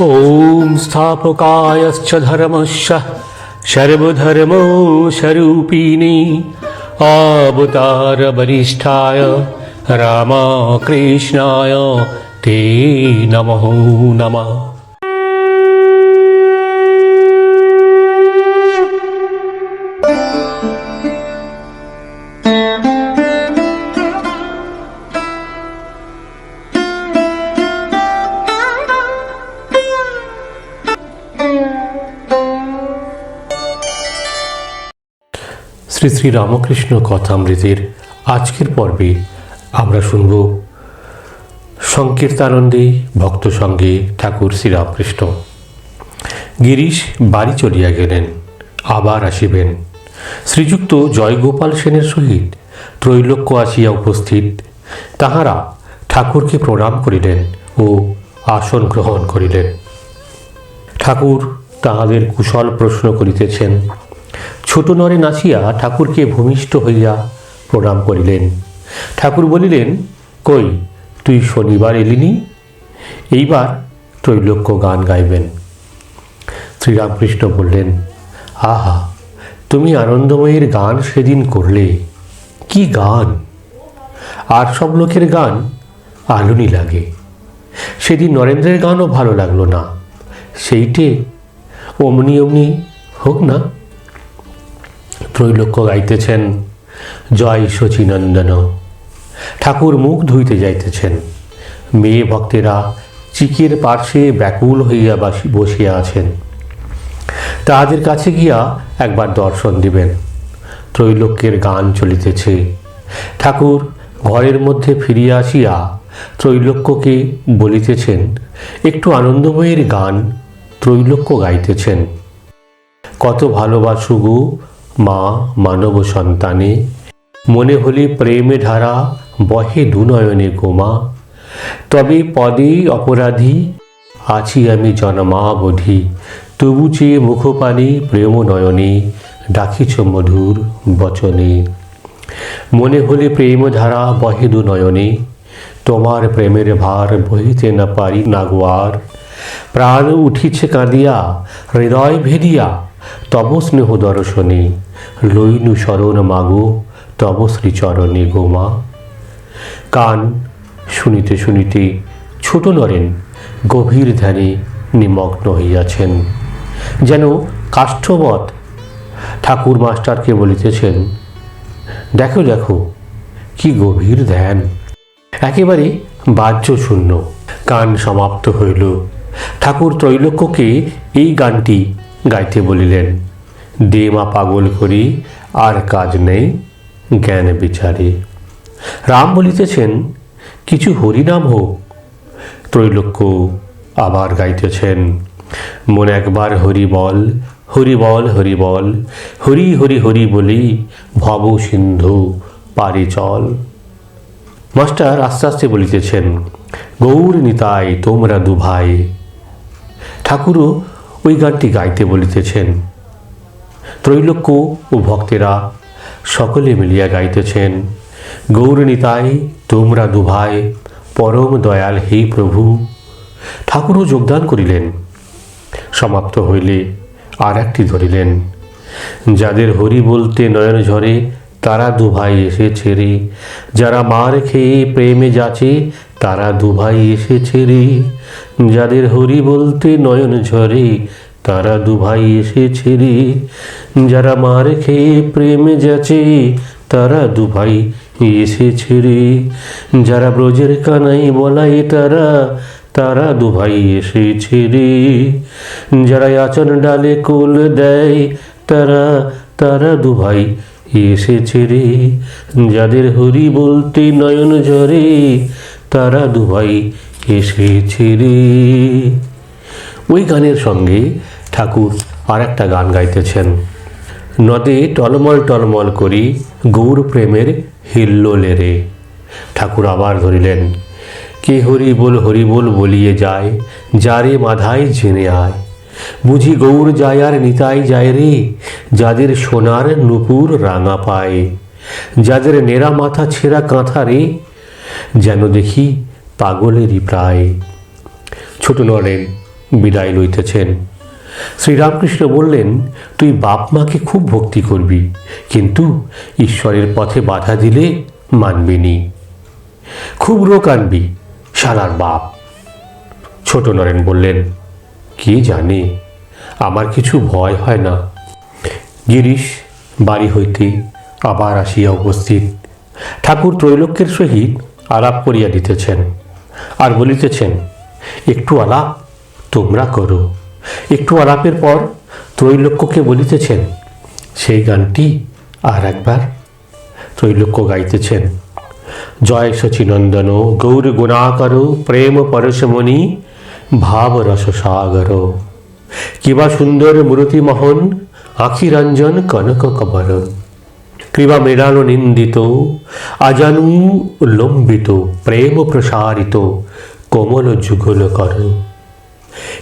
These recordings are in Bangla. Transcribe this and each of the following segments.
ॐ स्थापकायश्च धर्मस्य सर्वधर्मो स्वरूपिणे अवतारवरिष्ठाय रामकृष्णाय ते नमो नमः শ্রী শ্রী রামকৃষ্ণ কথামৃতের আজকের পর্বে আমরা শুনব সংকীর্তানন্দে ভক্ত সঙ্গে ঠাকুর শ্রীরামকৃষ্ণ। গিরিশ বাড়ি চলিয়া গেলেন, আবার আসিবেন। শ্রীযুক্ত জয়গোপাল সেনের সহিত ত্রৈলোক্য আসিয়া উপস্থিত। তাহারা ঠাকুরকে প্রণাম করিলেন ও আসন গ্রহণ করিলেন। ঠাকুর তাহাদের কুশল প্রশ্ন করিতেছেন ছোট নরে নাচিয়া ঠাকুরকে ভূমিষ্ঠ হইয়া প্রণাম করিলেন। ঠাকুর বলিলেন, কই, তুই শনিবার এলিনি? এইবার ত্রৈলোক্য গান গাইবেন। শ্রীরামকৃষ্ণ বললেন, আহা, তুমি আনন্দময়ের গান সেদিন করলে। কি গান? আর সব লোকের গান আলুনি লাগে। সেদিন নরেন্দ্রের গানও ভালো লাগল না। সেইটে অমনি অমনি হোক না। ত্রৈলোক্য গাইতেছেন, জয় শচীনন্দন। ঠাকুর মুখ ধুইতে যাইতেছেন, মেয়ে ভক্তেরা চিকের পার্শ্বে ব্যাকুল হইয়া বাসি, বসিয়া আছেন। তাহাদের কাছে গিয়া একবার দর্শন দিবেন। ত্রৈলোক্যের গান চলিতেছে। ঠাকুর ঘরের মধ্যে ফিরিয়া আসিয়া ত্রৈলোক্যকে বলিতেছেন, একটু আনন্দময়ের গান ত্রৈলোক্য গাইতেছেন। কত ভালোবাসু গো মা, মানব সন্তানে, মনে হলে প্রেমে ধারা বহে দুনয়নে গোমা। তবে পদে অপরাধী, আছি আমি জন্মাবধি। তবু চেয়ে মুখপানি প্রেম নয়নে ডাকিছ মধুর বচনে। মনে হলে প্রেম ধারা, বহে দু নয়নে তোমার প্রেমের ভার বহিতে না পারি না গোয়ার প্রাণ উঠিছে কাঁদিয়া, হৃদয় ভেদিয়া, তব স্নেহ দর্শনে। লইনু শরণ মাগো, তব শ্রীচরণে গোমা কান শুনিতে শুনিতে ছোট নরেন গভীর ধ্যানে নিমগ্ন হইয়াছেন। যেন কাষ্ঠবৎ ঠাকুর মাস্টারকে বলিতেছেন, দেখো দেখো, কি গভীর ধ্যান। একেবারে বাহ্য শূন্য গান সমাপ্ত হইল। ঠাকুর ত্রৈলোক্যকে এই গানটি গাইতে বলিলেন। দে মা পাগল করি, আর কাজ নেই, জ্ঞান বিচারে। রাম বলিতেছেন, কিছু হরিনাম হোক। ত্রৈলোক্য আবার গাইতেছেন, মন একবার হরি বল হরি বল হরি বল, হরি হরি হরি বলি, ভব সিন্ধু, পারে চল। মাস্টার আস্তে আস্তে বলিতেছেন, গৌর নিতাই, তোমরা দু ভাই ঠাকুরও ওই গানটি গাইতে বলিতেছেন ত্রৈলোক্য ও ভক্তেরা সকলে মিলিয়া গাইতেছেন। গৌর নিতাই তোমরা দু ভাই পরম দয়াল হে প্রভু। ঠাকুরও যোগদান করিলেন। সমাপ্ত হইলে আর একটি ধরিলেন। যাদের হরি বলতে নয়ন ঝরে, তারা দু ভাই এসেছে রে যারা মার খেয়ে প্রেমে যাচে তারা দু ভাই এসেছে রে যাদের হরি বলতে নয়ন ঝরে তারা দু ভাই এসেছে রে যারা মার খেয়ে প্রেমে যাচে, তারা দু ভাই এসেছে রে যারা ব্রজের কানাই বলাই তারা তারা দু ভাই এসেছে রে যারা আচন ডালে কোল দেয়, তারা তারা দু ভাই এসেছে রে যাদের হরি বলতে নয়ন ঝরে, তারা দু ভাই এসেছে রে ওই গানের সঙ্গে ঠাকুর আর একটা গান গাইতেছেন। নদে টলমল টলমল করি গৌর প্রেমের হিল্লোলে রে। ঠাকুর আবার ধরিলেন, কে হরি বল হরি বল বলিয়ে যায়, যারে মাধায় জেনে আয়। বুঝি গৌর যায় আর নিতাই যায় রে, যাদের সোনার নুপুর রাঙা পায়। যাদের নেড়া মাথা ছেঁড়া কাঁথা রে, যেন দেখি পাগলেরই প্রায়। ছোট নরেন বিদায় লইতেছেন। শ্রীরামকৃষ্ণ বললেন, তুই বাপ মাকে খুব ভক্তি করবি, কিন্তু ঈশ্বরের পথে বাধা দিলে মানবিনি খুব রোগ আনবি, শালার বাপ। ছোট নরেন বললেন, কে জানে? আমার কিছু ভয় হয় না। গিরিশ, বাড়ি হইতে আবার আসিয়া উপস্থিত। ঠাকুর ত্রৈলোক্যের সহিত আলাপ করিয়া দিতেছেন, আর বলিতেছেন, একটু আলাপ তোমরা করো। একটু আলাপের পর ত্রৈলোক্যকে বলিতেছেন, সেই গানটি আর একবার ত্রৈলোক্য গাইতেছেন। জয় শচীনন্দন গৌর গুণাকর, প্রেম পরশমণি, ভাব রস সাগর। কিবা সুন্দর মূরতি মোহন আখি কনক কবর। কৃপা মৃণাল নিন্দিত, আজানু লম্বিত, প্রেম প্রসারিত, কোমল যুগল কর।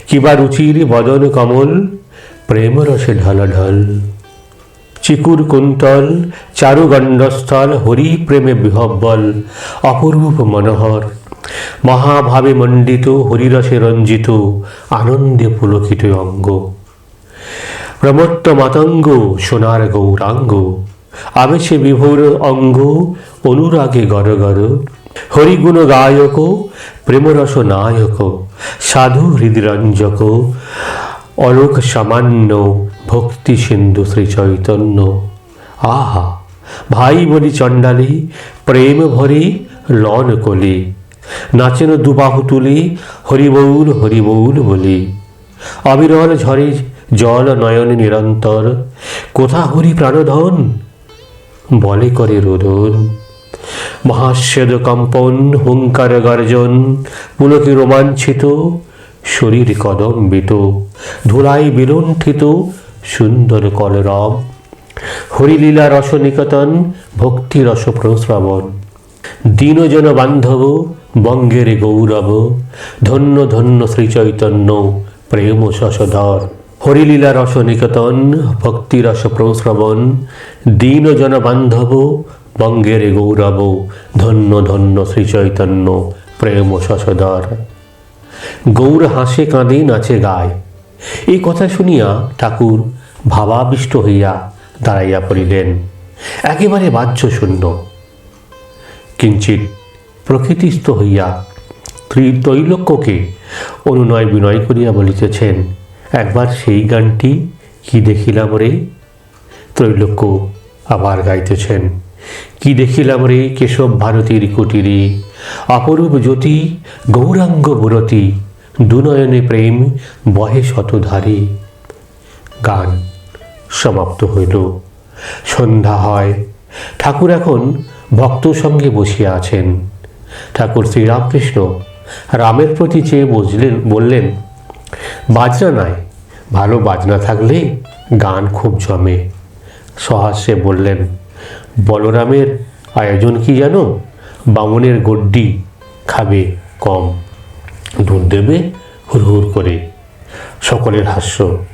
কিবা রুচির বদন কমল প্রেম রসে ঢল চিকুর কুন্তল, চারুগণ্ডস্থল হরি প্রেমে বিহব্বল, অপরূপ মনোহর। মহাভাবে মণ্ডিত, হরিরসে রঞ্জিত, আনন্দে পুলকিত অঙ্গ। প্রমত্ত মাতঙ্গ সোনার গৌরাঙ্গ। আবেশে বিভোর অঙ্গ, অনুরাগে গর গর হরিগুণ গায়ক, প্রেমরস নায়ক। সাধু হৃদরঞ্জক অলোক সামান্য, ভক্তি সিন্ধু শ্রী চৈতন্য। আহা, ভাই বলি চণ্ডালী, প্রেম ভরি লন কলি। নাচেন দুবাহু তুলি হরিবৌল হরিবৌল বলি। অবিরল ঝরে জল নয়ন নিরন্তর, কোথা হরি প্রাণধন? বলে করে রোদন। মহাস্বেদ কম্পন হুঙ্কার গর্জন পুলকে রোমাঞ্চিত শরীর কদম্বিত ধুলাই বিলুণ্ঠিত, সুন্দর কলরব, হরিলীলা রস নিকতন ভক্তি রস প্রশ্রবণ দীনজন বান্ধব, বঙ্গের গৌরব, ধন্য ধন্য শ্রীচৈতন্য, প্রেম শশধর হরিলীলা রস নিকেতন ভক্তি রস প্রশ্রবণ দীনজন বান্ধব বঙ্গের গৌরব, ধন্য ধন্য শ্রীচৈতন্য প্রেম শশধর গৌর হাসে কাঁদে নাচে গায়। এই কথা শুনিয়া ঠাকুর ভাবাবিষ্ট হইয়া দাঁড়াইয়া পড়িলেন। একেবারে বাহ্য শূন্য কিঞ্চিত প্রকৃতিস্থ হইয়া ত্রি- ত্রৈলোক্যকে অনুনয় বিনয় করিয়া বলিতেছেন, একবার সেই গানটি কি দেখিলাম রে? ত্রৈলোক্য আবার গাইতেছেন কি দেখিলাম রে কেশব ভারতীর কুটিরে? অপরূপ জ্যোতি, গৌরাঙ্গ বুরতি দুনয়নে প্রেম, বহে শতধারে। গান সমাপ্ত হইল। সন্ধ্যা হয়। ঠাকুর এখন ভক্ত সঙ্গে বসিয়া আছেন। ঠাকুর শ্রীরামকৃষ্ণ রামের প্রতি চেয়ে বুঝলেন, বললেন, বাজনা নয় ভালো বাজনা থাকলে গান খুব জমে। সহাস্যে বললেন বলরামের আয়োজন কি জানো? বামনের গড্ডি খাবে কম দুধ দেবে হুড়হুড় করে। সকলের হাস্য।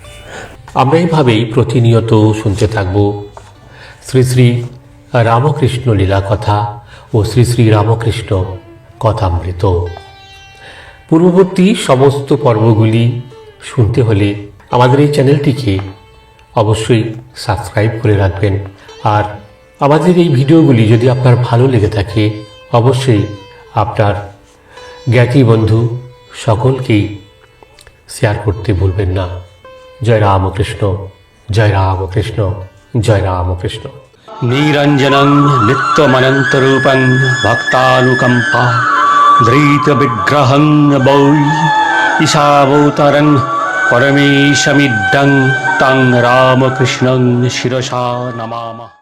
আমরা এইভাবেই প্রতিনিয়ত শুনতে থাকব। শ্রী শ্রী রামকৃষ্ণ লীলা কথা ও শ্রী শ্রী রামকৃষ্ণ কথামৃত। পূর্ববর্তী সমস্ত পর্বগুলি শুনতে হলে আমাদের এই চ্যানেলটিকে অবশ্যই সাবস্ক্রাইব করে রাখবেন। আর আমাদের এই ভিডিওগুলি যদি আপনার ভালো লেগে থাকে, অবশ্যই আপনার জ্ঞাতি বন্ধু সকলকেই শেয়ার করতে ভুলবেন না। জয় রামকৃষ্ণ জয় রামকৃষ্ণ জয় রামকৃষ্ণ। নিরঞ্জনং, নিত্যমনন্তরূপং, ভক্তানুকম্পা, ধৃতবিগ্রহং বৈ, ঈশাবতারং পরমেশমিড্ডং তং রামকৃষ্ণং শিরসা নমামः।